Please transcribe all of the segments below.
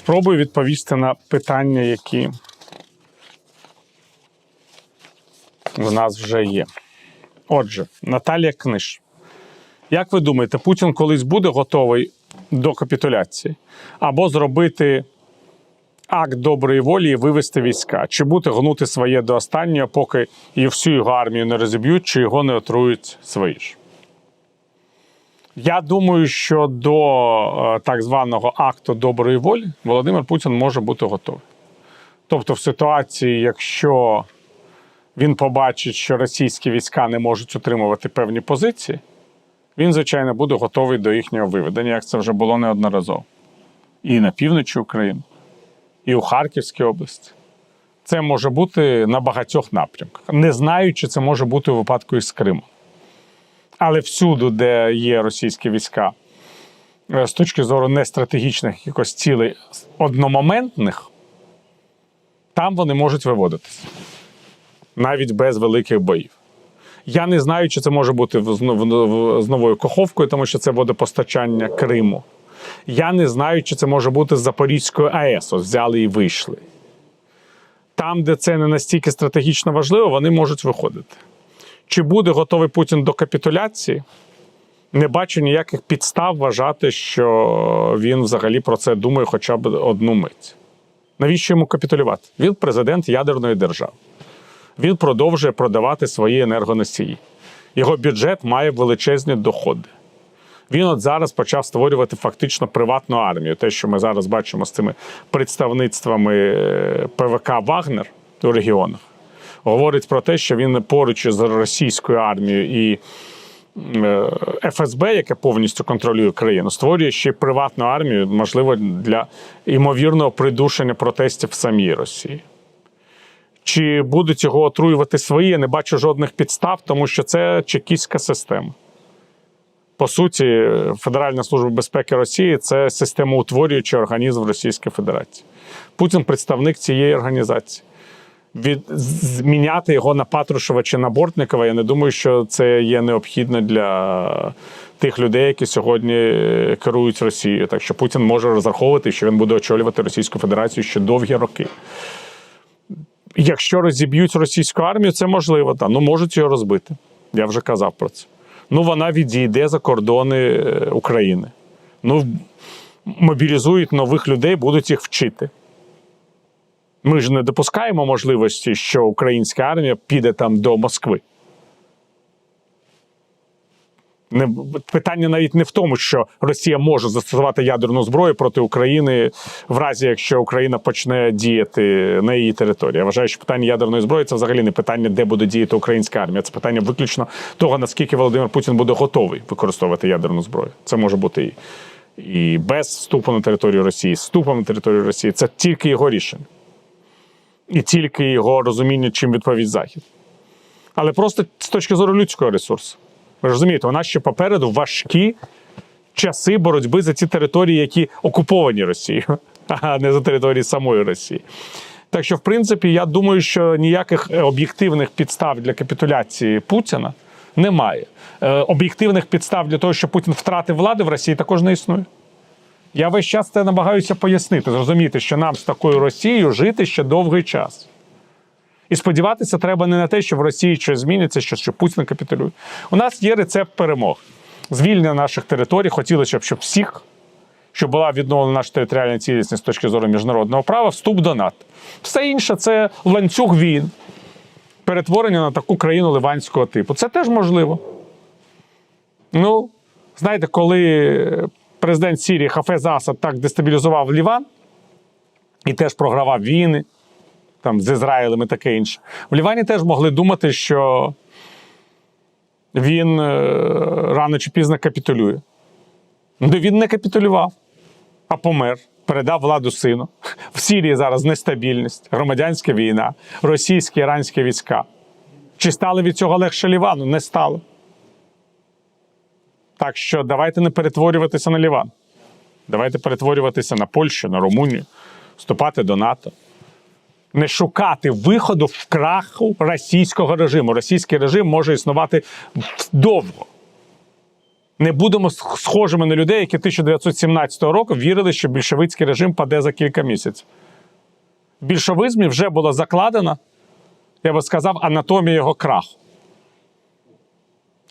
Спробую відповісти на питання, які в нас вже є. Отже, Наталія Книж. Як ви думаєте, Путін колись буде готовий до капітуляції? Або зробити акт доброї волі і вивести війська? Чи буде гнути своє до останнього, поки і всю його армію не розіб'ють, чи його не отрують свої ж? Я думаю, що до е, так званого акту доброї волі Володимир Путін може бути готовий. Тобто, в ситуації, якщо він побачить, що російські війська не можуть утримувати певні позиції, він, звичайно, буде готовий до їхнього виведення, як це вже було неодноразово. І на півночі України, і у Харківській області. Це може бути на багатьох напрямках. Не знаю, чи це може бути у випадку із Криму. Але всюди, де є російські війська, е, з точки зору не стратегічних якось цілей одномоментних, там вони можуть виводитися навіть без великих боїв. Я не знаю, чи це може бути з новою Каховкою, тому що це водопостачання Криму. Я не знаю, чи це може бути з Запорізькою АЕС. Ось взяли і вийшли. Там, де це не настільки стратегічно важливо, вони можуть виходити. Чи буде готовий Путін до капітуляції? Не бачу ніяких підстав вважати, що він взагалі про це думає хоча б одну мить. Навіщо йому капітулювати? Він президент ядерної держави. Він продовжує продавати свої енергоносії. Його бюджет має величезні доходи. Він от зараз почав створювати фактично приватну армію. Те, що ми зараз бачимо з цими представництвами е, ПВК Вагнер у регіонах, говорить про те, що він поруч з російською армією і е, ФСБ, яке повністю контролює країну, створює ще приватну армію, можливо, для ймовірного придушення протестів в самій Росії. Чи будуть його отруювати свої? Я не бачу жодних підстав, тому що це чекістська система. По суті, Федеральна служба безпеки Росії це системоутворюючий організм Російської Федерації. Путін представник цієї організації. Від зміняти його на Патрушева чи на Бортникова, я не думаю, що це є необхідно для тих людей, які сьогодні е, керують Росією. Так що Путін може розраховувати, що він буде очолювати Російську Федерацію ще довгі роки. Якщо розіб'ють російську армію, це можливо, та ну можуть його розбити. Я вже казав про це. Ну вона відійде за кордони е, України. Ну, мобілізують нових людей, будуть їх вчити. Ми ж не допускаємо можливості, що українська армія піде там до Москви. Не, питання навіть не в тому, що Росія може застосувати ядерну зброю проти України в разі, якщо Україна почне діяти на її території. Я вважаю, що питання ядерної зброї це взагалі не питання, де буде діяти українська армія. Це питання виключно того, наскільки Володимир Путін буде готовий використовувати ядерну зброю. Це може бути і, і без вступу на територію Росії, з вступом на територію Росії. Це тільки його рішення. І тільки його розуміння, чим відповість Захід. Але просто з точки зору людського ресурсу. Ви розумієте, у нас ще попереду важкі часи боротьби за ці території, які окуповані Росією, а не за території самої Росії. Так що, в принципі, я думаю, що ніяких е, об'єктивних підстав для капітуляції Путіна немає. Е, Об'єктивних підстав для того, щоб Путін втратив владу в Росії, також не існує. Я весь час це намагаюся пояснити, зрозуміти, що нам з такою Росією жити ще довгий час. І сподіватися треба не на те, що в Росії щось зміниться, що, що Путін капітулює. У нас є рецепт перемог. Звільнення наших територій. Хотілося б, щоб всіх, щоб була відновлена наша територіальна цілісність з точки зору міжнародного права, вступ до НАТО. Все інше це ланцюг війн, перетворення на таку країну ливанського типу. Це теж можливо. Ну, знаєте, коли президент Сірії Хафез Асад так дестабілізував Ліван і теж програвав війни там з Ізраїлем і таке інше. В Лівані теж могли думати, що він е, рано чи пізно капітулює. Ну, він не капітулював, а помер, передав владу сину. В Сірії зараз нестабільність, громадянська війна, російські іранські війська. Чи стало від цього легше Лівану? Не стало. Так що давайте не перетворюватися на Ліван. Давайте перетворюватися на Польщу, на Румунію, вступати до НАТО не шукати виходу в краху російського режиму. Російський режим може існувати довго. Не будемо схожими на людей, які 1917 року вірили, що більшовицький режим паде за кілька місяців. В більшовизмі вже було закладено, я би сказав, анатомія його краху.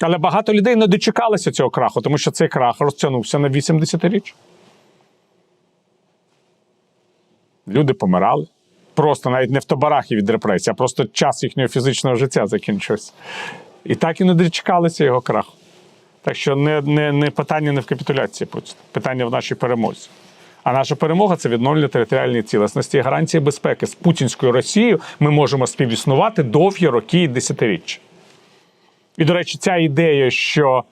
Але багато людей не дочекалися цього краху, тому що цей крах розтягнувся на 80 річ. Люди помирали. Просто навіть не в табарахі від репресій, а просто час їхнього фізичного життя закінчився. І так і не дочекалися його краху. Так що не, не, не питання не в капітуляції Путіна, питання в нашій перемозі. А наша перемога це відновлення територіальної цілісності і гарантії безпеки. З путінською Росією ми можемо співіснувати довгі роки і десятиріччя. І, до речі, ця ідея, що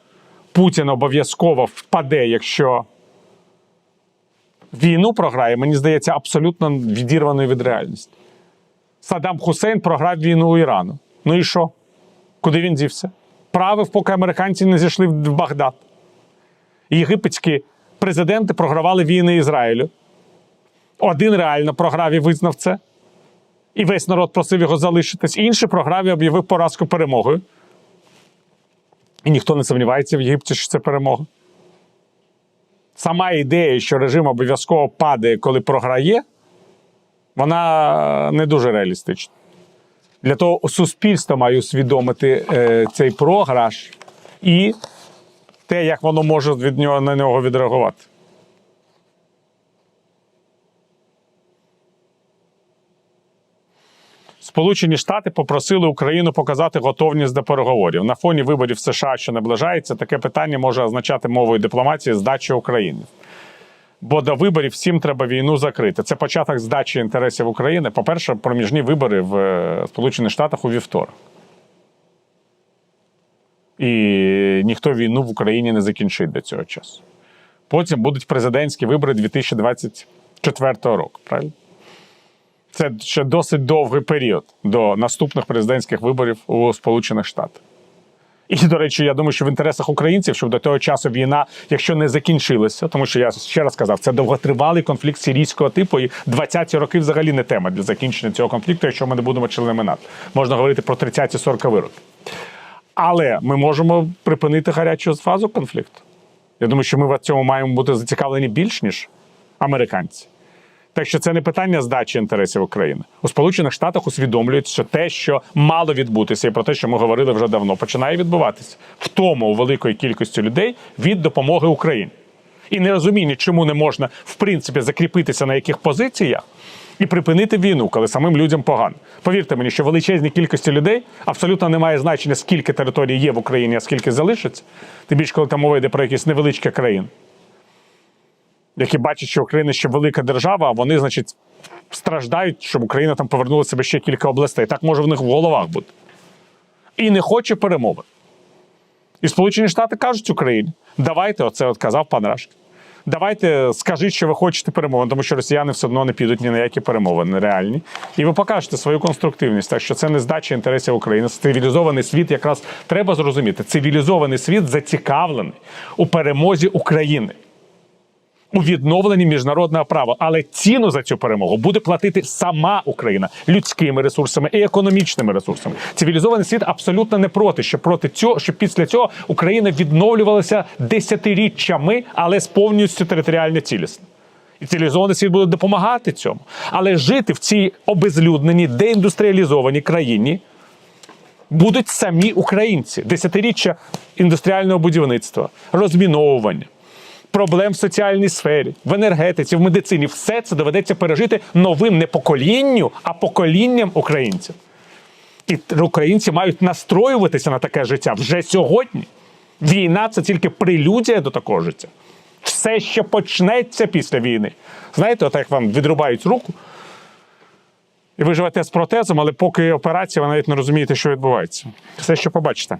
Путін обов'язково впаде, якщо війну програє, мені здається, абсолютно відірваною від реальності. Саддам Хусейн програв війну у Ірану. Ну і що? Куди він дівся? Правив, поки американці не зійшли в Багдад. Єгипетські президенти програвали війни Ізраїлю. Один реально програв і визнав це. І весь народ просив його залишитись. Інший програв і об'явив поразку перемогою. І ніхто не сумнівається в Єгипті, що це перемога. Сама ідея, що режим обов'язково падає, коли програє, вона не дуже реалістична. Для того суспільство має усвідомити е, цей програш і те, як воно може від нього, на нього відреагувати. Сполучені Штати попросили Україну показати готовність до переговорів. На фоні виборів США, що наближається, таке питання може означати мовою дипломатії здачі України. Бо до виборів всім треба війну закрити. Це початок здачі інтересів України. По-перше, проміжні вибори в е, Сполучених Штатах у вівторок. І ніхто війну в Україні не закінчить до цього часу. Потім будуть президентські вибори 2024 року. Правильно? Це ще досить довгий період до наступних президентських виборів у Сполучених Штатах. І, до речі, я думаю, що в інтересах українців, щоб до того часу війна, якщо не закінчилася, тому що я ще раз сказав, це довготривалий конфлікт сирійського типу, і 20-ті роки взагалі не тема для закінчення цього конфлікту, якщо ми не будемо членами НАТО. Можна говорити про 30-40 роки. Але ми можемо припинити гарячу фазу конфлікту. Я думаю, що ми в цьому маємо бути зацікавлені більш, ніж американці. Так що це не питання здачі інтересів України. У Сполучених Штатах усвідомлюють, що те, що мало відбутися, і про те, що ми говорили вже давно, починає відбуватися в тому у великої кількості людей від допомоги Україні. І нерозуміння, чому не можна в принципі закріпитися на яких позиціях і припинити війну, коли самим людям погано. Повірте мені, що величезній кількості людей абсолютно немає значення, скільки територій є в Україні, а скільки залишиться. Тим більше, коли там мова йде про якісь невеличкі країни які бачать, що Україна ще велика держава, а вони, значить, страждають, щоб Україна там повернула себе ще кілька областей. Так може в них в головах бути. І не хоче перемови. І Сполучені Штати кажуть Україні: давайте, оце от казав пан Рашкін. Давайте скажіть, що ви хочете перемовин, тому що росіяни все одно не підуть ні на які перемовини реальні. І ви покажете свою конструктивність. Так що це не здача інтересів України. Цивілізований світ якраз треба зрозуміти. Цивілізований світ зацікавлений у перемозі України у відновленні міжнародного права, але ціну за цю перемогу буде платити сама Україна людськими ресурсами і економічними ресурсами. Цивілізований світ абсолютно не проти, що проти цього, щоб після цього Україна відновлювалася десятиріччями, але з повністю територіально цілісно. І цивілізований світ буде допомагати цьому. Але жити в цій обезлюдненій, деіндустріалізованій країні будуть самі українці. Десятиріччя індустріального будівництва, розміновування проблем в соціальній сфері, в енергетиці, в медицині. Все це доведеться пережити новим не поколінню, а поколінням українців. І українці мають настроюватися на таке життя вже сьогодні. Війна це тільки прелюдія до такого життя. Все, що почнеться після війни. Знаєте, от як вам відрубають руку, і ви живете з протезом, але поки операція, ви навіть не розумієте, що відбувається. Все, що побачите.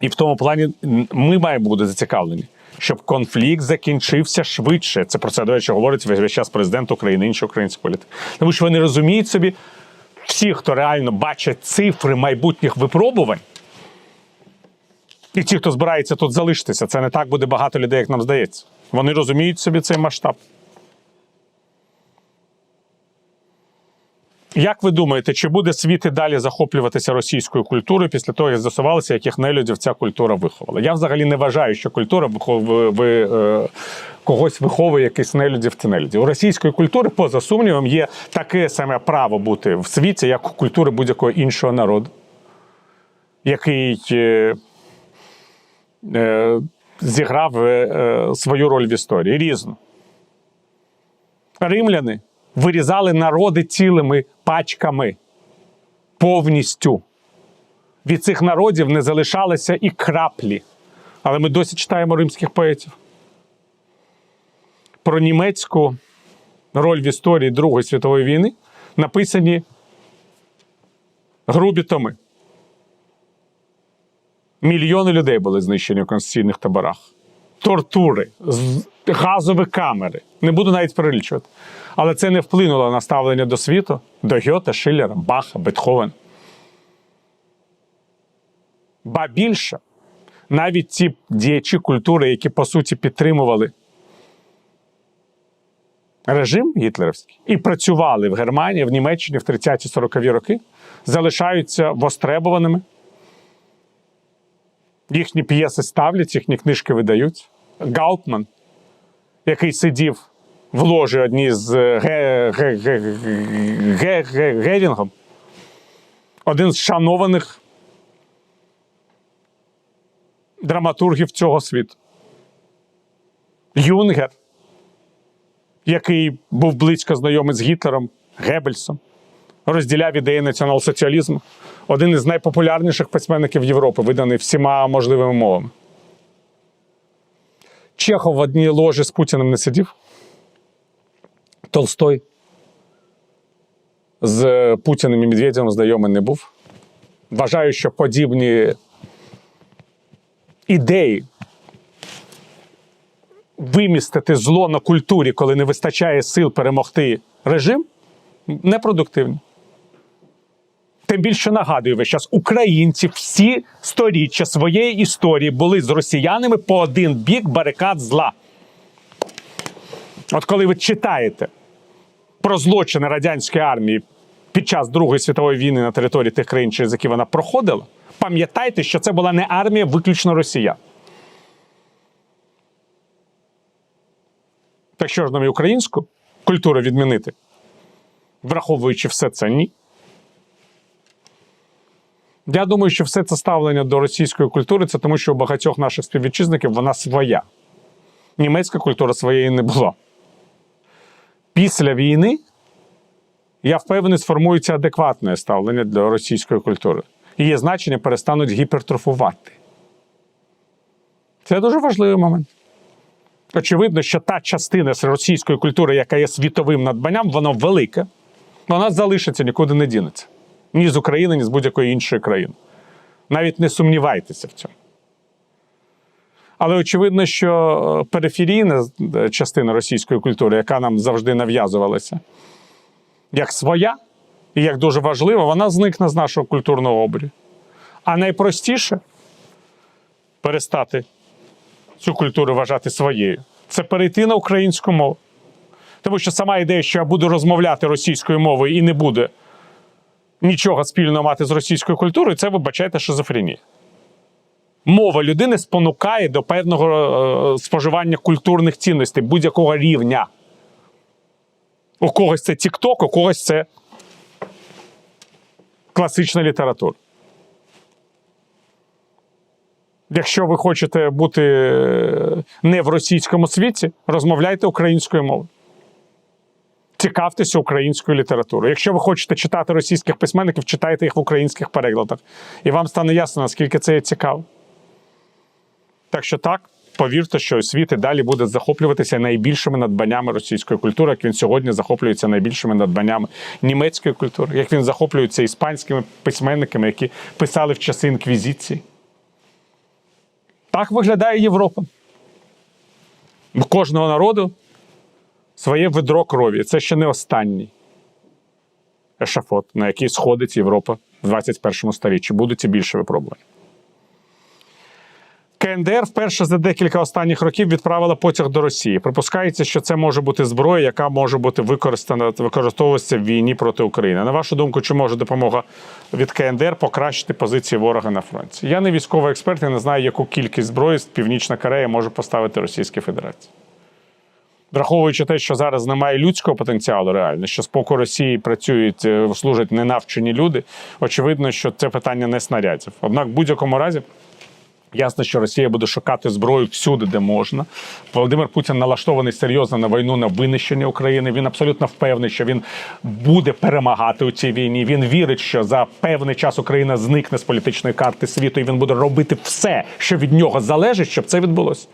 І в тому плані ми маємо бути зацікавлені, щоб конфлікт закінчився швидше. Це про це, до речі, говорить весь час президент України, інші українські політики. Тому що вони розуміють собі, всі, хто реально бачать цифри майбутніх випробувань, і ті, хто збирається тут залишитися, це не так буде багато людей, як нам здається. Вони розуміють собі цей масштаб. Як ви думаєте, чи буде світ і далі захоплюватися російською культурою після того, як з'ясувалося, яких нелюдів ця культура виховала? Я взагалі не вважаю, що культура виховує ви, е, когось виховує якийсь нелюдів чи нелюдів. У російської культури, поза сумнівом, є таке саме право бути в світі, як у культури будь-якого іншого народу, який е, е, зіграв е, свою роль в історії різну. Римляни вирізали народи цілими пачками повністю. Від цих народів не залишалося і краплі. Але ми досі читаємо римських поетів. Про німецьку роль в історії Другої світової війни написані грубі томи. Мільйони людей були знищені в конституційних таборах. Тортури, газові камери. Не буду навіть перелічувати. Але це не вплинуло на ставлення до світу, до Гьота, Шиллера, Баха, Бетховена. Ба більше, навіть ті діячі культури, які по суті підтримували режим гітлерівський і працювали в Германії, в Німеччині в 30-40-ві роки, залишаються востребованими. Їхні п'єси ставлять, їхні книжки видають. Гаупман, який сидів в ложі одній з Ге- Герінгом, один з шанованих драматургів цього світу. Юнгер, який був близько знайомий з Гітлером, Геббельсом, розділяв ідеї націонал-соціалізму. Один із найпопулярніших письменників Європи, виданий всіма можливими мовами. Чехов в одній ложі з Путіним не сидів. Толстой з Путіним і Медведєвим знайомий не був. Вважаю, що подібні ідеї вимістити зло на культурі, коли не вистачає сил перемогти режим, непродуктивні. Тим більше нагадую весь час, українці всі сторіччя своєї історії були з росіянами по один бік барикад зла. От коли ви читаєте про злочини радянської армії під час Другої світової війни на території тих країн, через які вона проходила, пам'ятайте, що це була не армія виключно росіян. Так що ж нам і українську культуру відмінити, враховуючи все це, ні. Я думаю, що все це ставлення до російської культури це тому, що у багатьох наших співвітчизників вона своя. Німецька культура своєї не була. Після війни, я впевнений, сформується адекватне ставлення до російської культури. Її значення перестануть гіпертрофувати. Це дуже важливий момент. Очевидно, що та частина російської культури, яка є світовим надбанням, воно велике. Вона залишиться, нікуди не дінеться. Ні з України, ні з будь-якої іншої країни. Навіть не сумнівайтеся в цьому. Але очевидно, що е, периферійна е, частина російської культури, яка нам завжди нав'язувалася, як своя і як дуже важлива, вона зникне з нашого культурного обрію. А найпростіше перестати цю культуру вважати своєю це перейти на українську мову. Тому що сама ідея, що я буду розмовляти російською мовою і не буде нічого спільного мати з російською культурою, це вибачайте шизофренія. Мова людини спонукає до певного е, споживання культурних цінностей будь-якого рівня. У когось це TikTok, у когось це класична література. Якщо ви хочете бути е, не в російському світі, розмовляйте українською мовою. Цікавтеся українською літературою. Якщо ви хочете читати російських письменників, читайте їх в українських перекладах. І вам стане ясно, наскільки це є цікаво. Так що так, повірте, що світ і далі буде захоплюватися найбільшими надбаннями російської культури, як він сьогодні захоплюється найбільшими надбаннями німецької культури, як він захоплюється іспанськими письменниками, які писали в часи інквізиції. Так виглядає Європа. У кожного народу своє ведро крові. Це ще не останній ешафот, на який сходить Європа в 21 сторіччі. Будуть і більше випробувань. КНДР вперше за декілька останніх років відправила потяг до Росії. Припускається, що це може бути зброя, яка може бути використана використовуватися в війні проти України. На вашу думку, чи може допомога від КНДР покращити позиції ворога на фронті? Я не військовий експерт, я не знаю, яку кількість зброї Північна Корея може поставити Російській Федерації. Враховуючи те, що зараз немає людського потенціалу, реально, що з боку Росії працюють, е, служать ненавчені люди, очевидно, що це питання не снарядів. Однак, в будь-якому разі. Ясно, що Росія буде шукати зброю всюди, де можна. Володимир Путін налаштований серйозно на війну на винищення України. Він абсолютно впевнений, що він буде перемагати у цій війні. Він вірить, що за певний час Україна зникне з політичної карти світу, і він буде робити все, що від нього залежить, щоб це відбулося.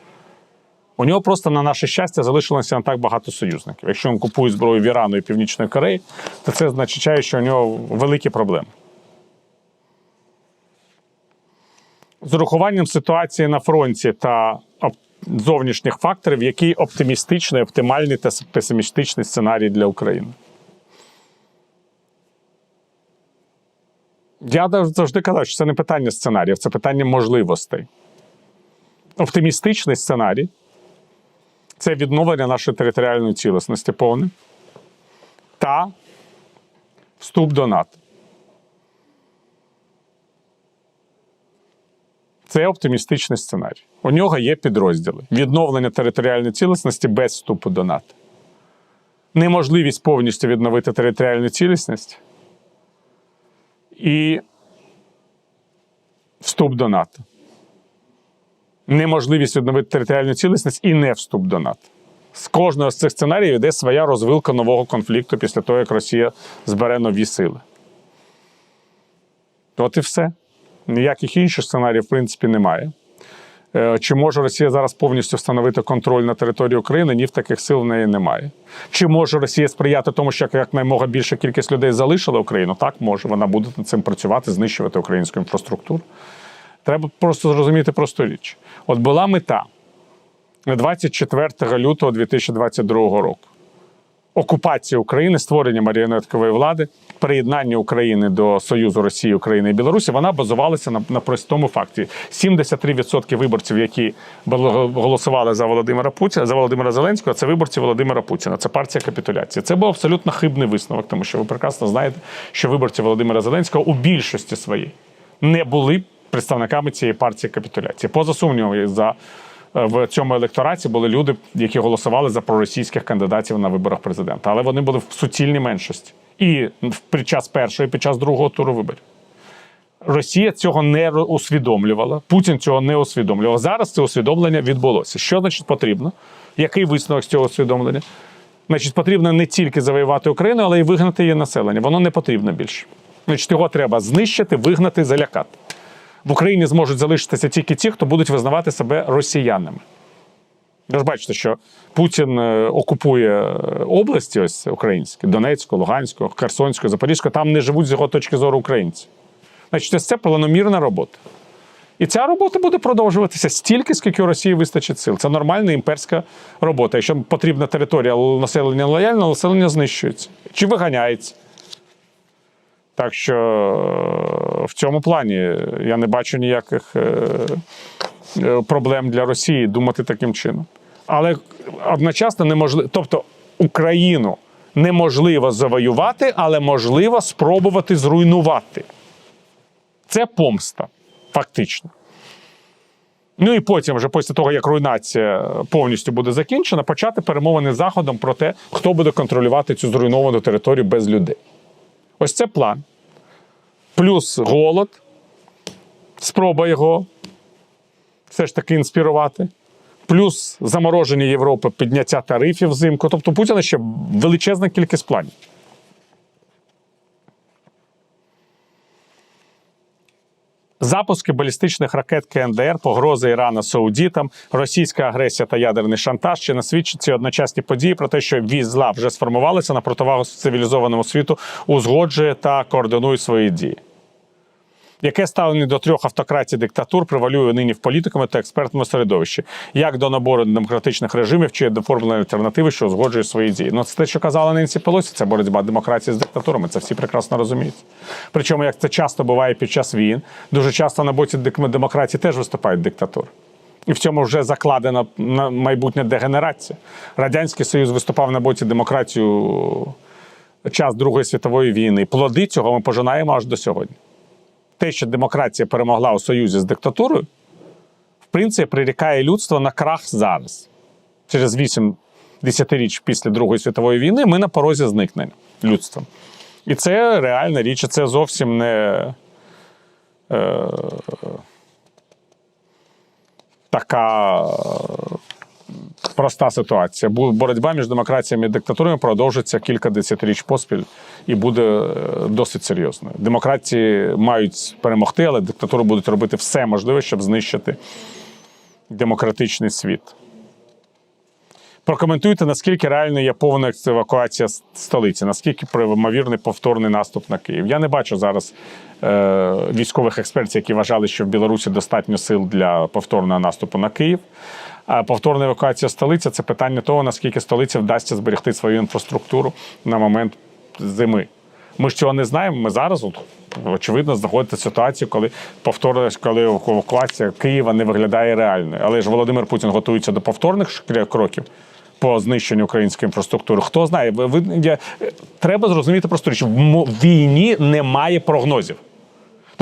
У нього просто на наше щастя залишилося не так багато союзників. Якщо він купує зброю в Ірану і Північної Кореї, то це означає, що у нього великі проблеми. З урахуванням ситуації на фронті та зовнішніх факторів, який оптимістичний, оптимальний та песимістичний сценарій для України. Я завжди казав, що це не питання сценаріїв, це питання можливостей. Оптимістичний сценарій це відновлення нашої територіальної цілісності повне та вступ до НАТО. Це оптимістичний сценарій. У нього є підрозділи: відновлення територіальної цілісності без вступу до НАТО. Неможливість повністю відновити територіальну цілісність і вступ до НАТО. Неможливість відновити територіальну цілісність і не вступ до НАТО. З кожного з цих сценаріїв йде своя розвилка нового конфлікту після того, як Росія збере нові сили. От і все. Ніяких інших сценаріїв, в принципі, немає. Е, Чи може Росія зараз повністю встановити контроль на території України? Ні, в таких сил в неї немає. Чи може Росія сприяти тому, що якнаймога більша кількість людей залишила Україну? Так, може. Вона буде над цим працювати, знищувати українську інфраструктуру. Треба просто зрозуміти просту річ. От була мета 24 лютого 2022 року. Окупація України, створення маріонеткової влади, приєднання України до Союзу Росії, України і Білорусі, вона базувалася на, на простому факті: 73% виборців, які голосували за Володимира Путіна, за Володимира Зеленського, це виборці Володимира Путіна. Це партія капітуляції. Це був абсолютно хибний висновок, тому що ви прекрасно знаєте, що виборці Володимира Зеленського у більшості своїй не були представниками цієї партії капітуляції. Поза сумнівом, за е, в цьому електораті були люди, які голосували за проросійських кандидатів на виборах президента, але вони були в суцільній меншості і під час першого, і під час другого туру виборів. Росія цього не усвідомлювала, Путін цього не усвідомлював. Зараз це усвідомлення відбулося. Що значить потрібно? Який висновок з цього усвідомлення? Значить, потрібно не тільки завоювати Україну, але й вигнати її населення. Воно не потрібно більше. Значить, його треба знищити, вигнати, залякати. В Україні зможуть залишитися тільки ті, хто будуть визнавати себе росіянами. Ви ж бачите, що Путін е, окупує е, області ось українські: Донецьку, Луганську, Херсонську, Запорізьку. Там не живуть з його точки зору українці. Значить, це планомірна робота. І ця робота буде продовжуватися стільки, скільки у Росії вистачить сил. Це нормальна імперська робота. Якщо потрібна територія населення лояльне, населення знищується чи виганяється. Так що е, в цьому плані я не бачу ніяких проблем для Росії думати таким чином. Але одночасно неможливо. Тобто Україну неможливо завоювати, але можливо спробувати зруйнувати. Це помста, фактично. Ну і потім, вже після того, як руйнація повністю буде закінчена, почати перемовини з Заходом про те, хто буде контролювати цю зруйновану територію без людей. Ось це план. Плюс голод, спроба його все ж таки інспірувати. Плюс замороження Європи, підняття тарифів взимку. Тобто у Путіна ще величезна кількість планів. Запуски балістичних ракет КНДР, погрози Ірана Саудітам, російська агресія та ядерний шантаж чи не свідчать ці одночасні події про те, що віз зла вже сформувалися на противагу цивілізованому світу, узгоджує та координує свої дії. Яке ставлення до трьох автократій диктатур превалює нині в політикумі та експертному середовищі, як до набору демократичних режимів чи до формули альтернативи, що узгоджує свої дії? Ну це те, що казала Ненсі Пелосі, це боротьба демократії з диктатурами. Це всі прекрасно розуміють. Причому, як це часто буває під час війн, дуже часто на боці демократії теж виступають диктатури. І в цьому вже закладена на- майбутня дегенерація. Радянський Союз виступав на боці демократію час Другої світової війни. Плоди цього ми пожинаємо аж до сьогодні. Те, що демократія перемогла у союзі з диктатурою, в принципі, прирікає людство на крах зараз. Через вісім десятиріч після Другої світової війни ми на порозі зникнення людства. І це реальна річ, і це зовсім не е, така проста ситуація. Боротьба між демократіями і диктатурами продовжиться кілька десятиріч поспіль і буде е, досить серйозною. Демократії мають перемогти, але диктатури будуть робити все можливе, щоб знищити демократичний світ. Прокоментуйте, наскільки реально є повна евакуація столиці, наскільки ймовірний повторний наступ на Київ. Я не бачу зараз е, військових експертів, які вважали, що в Білорусі достатньо сил для повторного наступу на Київ. Повторна евакуація столиці це питання того, наскільки столиці вдасться зберегти свою інфраструктуру на момент зими. Ми ж цього не знаємо. Ми зараз, от, очевидно, знаходиться в ситуації, коли повторна, коли евакуація Києва не виглядає реальною. Але ж Володимир Путін готується до повторних кроків по знищенню української інфраструктури. Хто знає, ви, ви- я, треба зрозуміти просто річ: в війні немає прогнозів.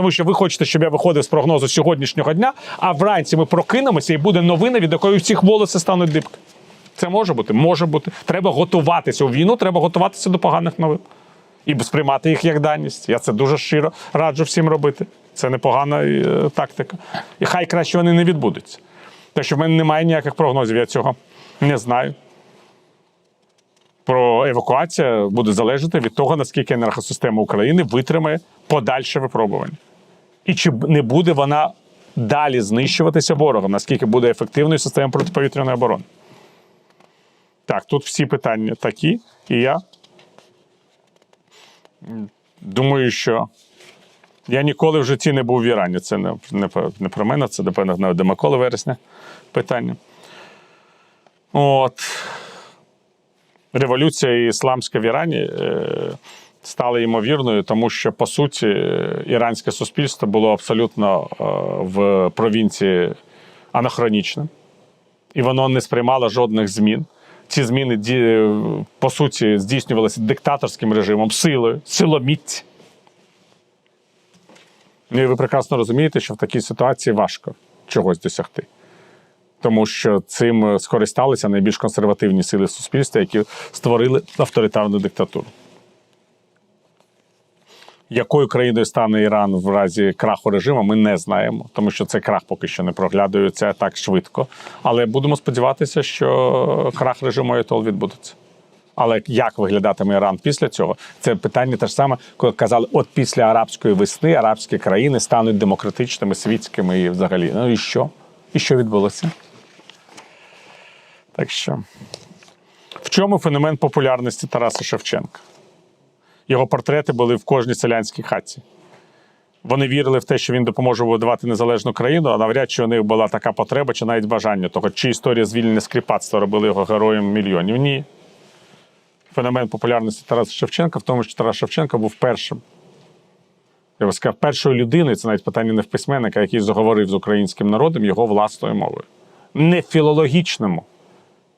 Тому що ви хочете, щоб я виходив з прогнозу сьогоднішнього дня, а вранці ми прокинемося і буде новина, від якої всіх волоси стануть дибки. Це може бути? Може бути. Треба готуватися у війну, треба готуватися до поганих новин. І сприймати їх як даність. Я це дуже щиро раджу всім робити. Це непогана е, тактика. І хай краще вони не відбудуться. Те, що в мене немає ніяких прогнозів, я цього не знаю. Про евакуація буде залежати від того, наскільки енергосистема України витримає подальше випробування. І чи не буде вона далі знищуватися ворогом, наскільки буде ефективною система протиповітряної оборони. Так, тут всі питання такі, і я думаю, що я ніколи в житті не був в Ірані. Це не, не, не про мене, це напевно до Миколи вересня питання. От. Революція ісламська в Ірані е, стала ймовірною, тому що, по суті, іранське суспільство було абсолютно е, в провінції анахронічним, і воно не сприймало жодних змін. Ці зміни, по суті, здійснювалися диктаторським режимом, силою, силоміць. Ну, І ви прекрасно розумієте, що в такій ситуації важко чогось досягти. Тому що цим скористалися найбільш консервативні сили суспільства, які створили авторитарну диктатуру. Якою країною стане Іран в разі краху режиму, ми не знаємо, тому що цей крах поки що не проглядується так швидко. Але будемо сподіватися, що крах режиму Аятол відбудеться. Але як виглядатиме Іран після цього? Це питання те ж саме, коли казали, от після арабської весни арабські країни стануть демократичними, світськими і взагалі. Ну і що? І що відбулося? Так що, в чому феномен популярності Тараса Шевченка? Його портрети були в кожній селянській хаті. Вони вірили в те, що він допоможе будувати незалежну країну, а навряд чи у них була така потреба чи навіть бажання того, чи історія звільнення скріпацтва робили його героєм мільйонів. Ні. Феномен популярності Тараса Шевченка в тому, що Тарас Шевченко був першим. Я би сказав, першою людиною, це навіть питання не в письменника, який заговорив з українським народом його власною мовою. Не в філологічному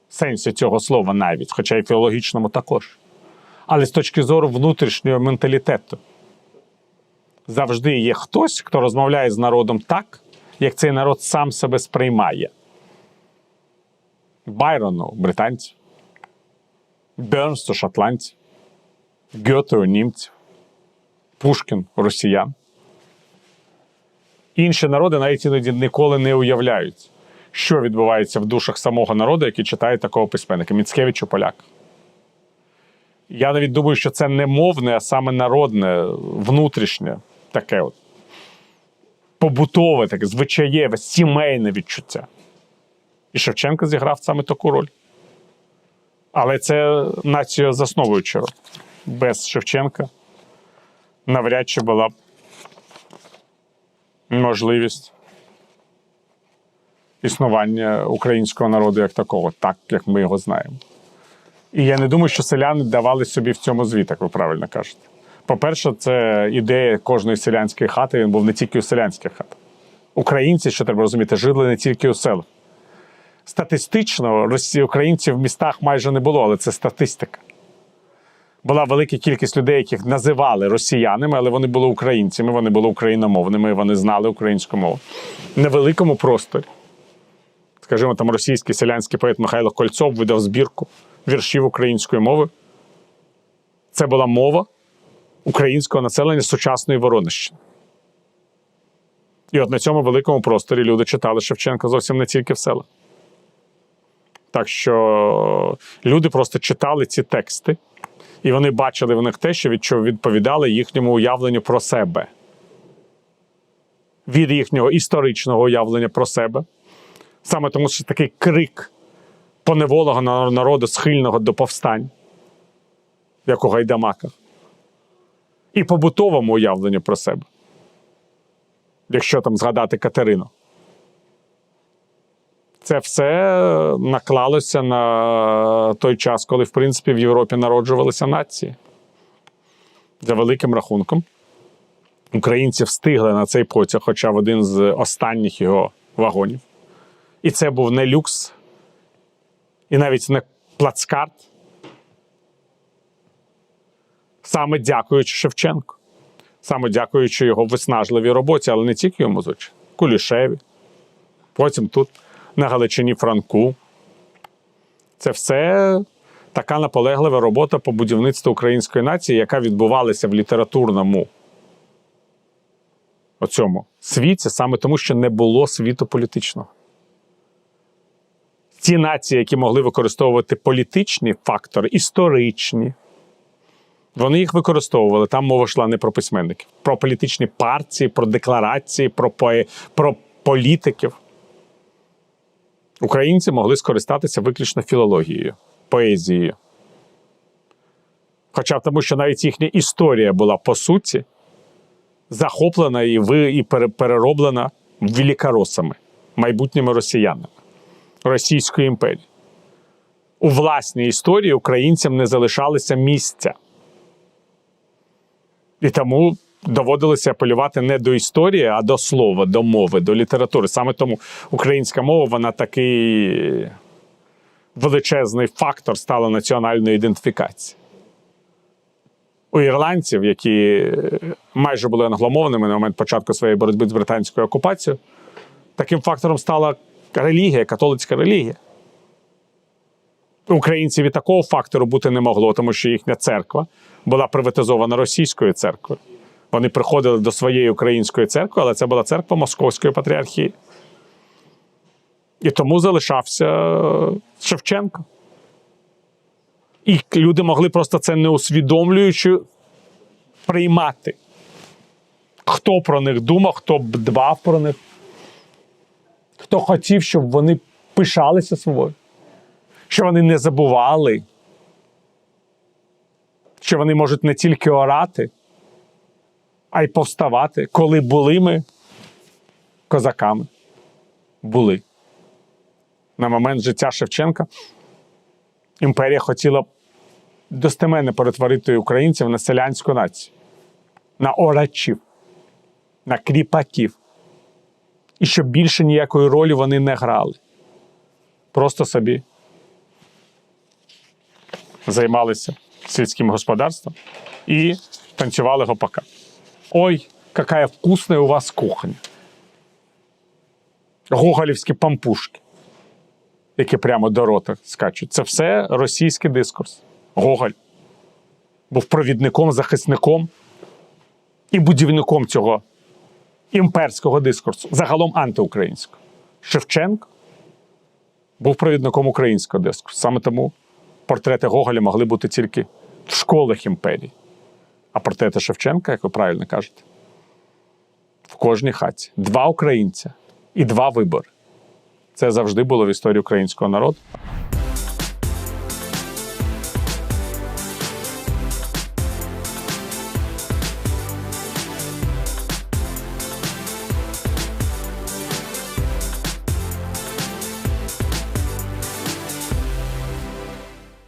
сенсі цього слова навіть, хоча й філологічному також. Але з точки зору внутрішнього менталітету. Завжди є хтось, хто розмовляє з народом так, як цей народ сам себе сприймає. Байрону британців, Бернсу шотландців, Гьоте у німців, Пушкін росіян. Інші народи навіть іноді ніколи не уявляють, що відбувається в душах самого народу, який читає такого письменника Міцкевичу поляк. Я навіть думаю, що це не мовне, а саме народне, внутрішнє, таке от побутове, таке звичаєве, сімейне відчуття. І Шевченко зіграв саме таку роль. Але це нація засновуюча роль. Без Шевченка навряд чи була б можливість існування українського народу як такого, так як ми його знаємо. І я не думаю, що селяни давали собі в цьому звіт, як ви правильно кажете. По-перше, це ідея кожної селянської хати. Він був не тільки у селянських хатах. Українці, що треба розуміти, жили не тільки у селах. Статистично українців в містах майже не було, але це статистика. Була велика кількість людей, яких називали росіянами, але вони були українцями, вони були україномовними, вони знали українську мову. В невеликому просторі. Скажімо, там російський селянський поет Михайло Кольцов видав збірку віршів української мови. Це була мова українського населення сучасної Воронищини. І от на цьому великому просторі люди читали Шевченка зовсім не тільки в селах. Так що люди просто читали ці тексти, і вони бачили в них те, що відповідали їхньому уявленню про себе. Від їхнього історичного уявлення про себе. Саме тому, що такий крик поневолого народу, схильного до повстань, як у гайдамаках, і побутовому уявленню про себе. Якщо там згадати Катерину. Це все наклалося на той час, коли, в принципі, в Європі народжувалися нації. За великим рахунком, українці встигли на цей потяг, хоча в один з останніх його вагонів. І це був не люкс, і навіть не плацкарт. Саме дякуючи Шевченку, саме дякуючи його виснажливій роботі, але не тільки йому звичайно, Кулішеві. Потім тут на Галичині Франку. Це все така наполеглива робота по будівництву української нації, яка відбувалася в літературному оцьому світі, саме тому, що не було світу політичного. Ті нації, які могли використовувати політичні фактори, історичні, вони їх використовували. Там мова йшла не про письменників, про політичні партії, про декларації, про, пое- про політиків. Українці могли скористатися виключно філологією, поезією. Хоча тому, що навіть їхня історія була по суті захоплена і перероблена великоросами, майбутніми росіянами Російської імперії. У власній історії українцям не залишалося місця. І тому доводилося апелювати не до історії, а до слова, до мови, до літератури. Саме тому українська мова вона такий величезний фактор стала національної ідентифікації. У ірландців, які майже були англомовними на момент початку своєї боротьби з британською окупацією, таким фактором стала релігія, католицька релігія. Українців і такого фактору бути не могло, тому що їхня церква була приватизована російською церквою. Вони приходили до своєї української церкви, але це була церква Московської патріархії. І тому залишався Шевченко. І люди могли просто це не усвідомлюючи приймати. Хто про них думав, хто б дбав про них, хто хотів, щоб вони пишалися собою, що вони не забували, що вони можуть не тільки орати, а й повставати, коли були ми козаками. Були. На момент життя Шевченка імперія хотіла достеменно перетворити українців на селянську націю, на орачів, на кріпаків. І щоб більше ніякої ролі вони не грали. Просто собі займалися сільським господарством і танцювали гопака. Ой, яка вкусна у вас кухня. Гоголівські пампушки, які прямо до рота скачуть. Це все російський дискурс. Гоголь був провідником, захисником і будівником цього імперського дискурсу, загалом антиукраїнського. Шевченко був провідником українського дискурсу. Саме тому портрети Гоголя могли бути тільки в школах імперії. А портрети Шевченка, як ви правильно кажете, в кожній хаті. Два українця і два вибори. Це завжди було в історії українського народу.